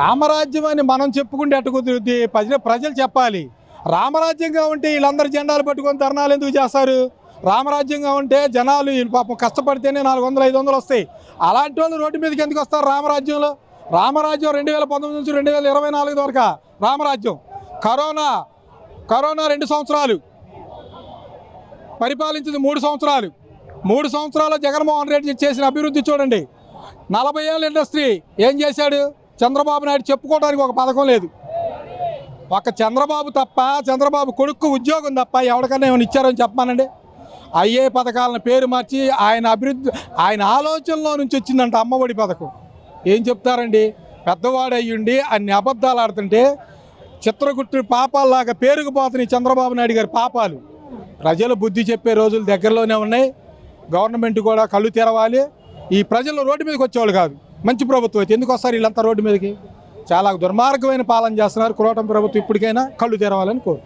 రామరాజ్యం అని మనం చెప్పుకుంటే ఎట్ట ప్రజలు ప్రజలు చెప్పాలి. రామరాజ్యంగా ఉంటే వీళ్ళందరూ జెండాలు పట్టుకొని ధర్నాలు ఎందుకు చేస్తారు? రామరాజ్యంగా ఉంటే జనాలు వీళ్ళు పాపం కష్టపడితేనే నాలుగు వందలు ఐదు వందలు వస్తాయి. అలాంటి వాళ్ళు రోడ్డు మీదకి ఎందుకు వస్తారు రామరాజ్యంలో? రామరాజ్యం రెండు వేల పంతొమ్మిది నుంచి రెండు వేల ఇరవై నాలుగు వరకు రామరాజ్యం. కరోనా కరోనా రెండు సంవత్సరాలు. పరిపాలించింది మూడు సంవత్సరాలు. మూడు సంవత్సరాలు జగన్మోహన్ రెడ్డి చేసిన అభివృద్ధి చూడండి. నలభై ఏళ్ళ ఇండస్ట్రీ ఏం చేశాడు? చంద్రబాబు నాయుడు చెప్పుకోవడానికి ఒక పథకం లేదు. ఒక చంద్రబాబు తప్ప చంద్రబాబు కొడుకు ఉద్యోగం తప్ప ఎవరికైనా ఏమైనా ఇచ్చారని చెప్పమానండి. అయ్యే పథకాలను పేరు మార్చి ఆయన అభివృద్ధి ఆయన ఆలోచనలో నుంచి వచ్చిందంట అమ్మఒడి పథకం. ఏం చెప్తారండి? పెద్దవాడు అయ్యుండి అన్ని అబద్ధాలు ఆడుతుంటే చిత్రగుట్టు పాపాల్లాగా పేరుకుపోతున్నాయి చంద్రబాబు నాయుడు గారి పాపాలు. ప్రజలు బుద్ధి చెప్పే రోజులు దగ్గరలోనే ఉన్నాయి. గవర్నమెంట్ కూడా కళ్ళు తెరవాలి. ఈ ప్రజలు రోడ్డు మీదకి వచ్చేవాళ్ళు కాదు. మంచి ప్రభుత్వం అయితే. ఎందుకు వస్తారు వీళ్ళంతా రోడ్డు మీదకి? చాలా దుర్మార్గమైన పాలన చేస్తున్నారు కురోటం ప్రభుత్వం ఇప్పటికైనా కళ్ళు తెరవాలని కోరు.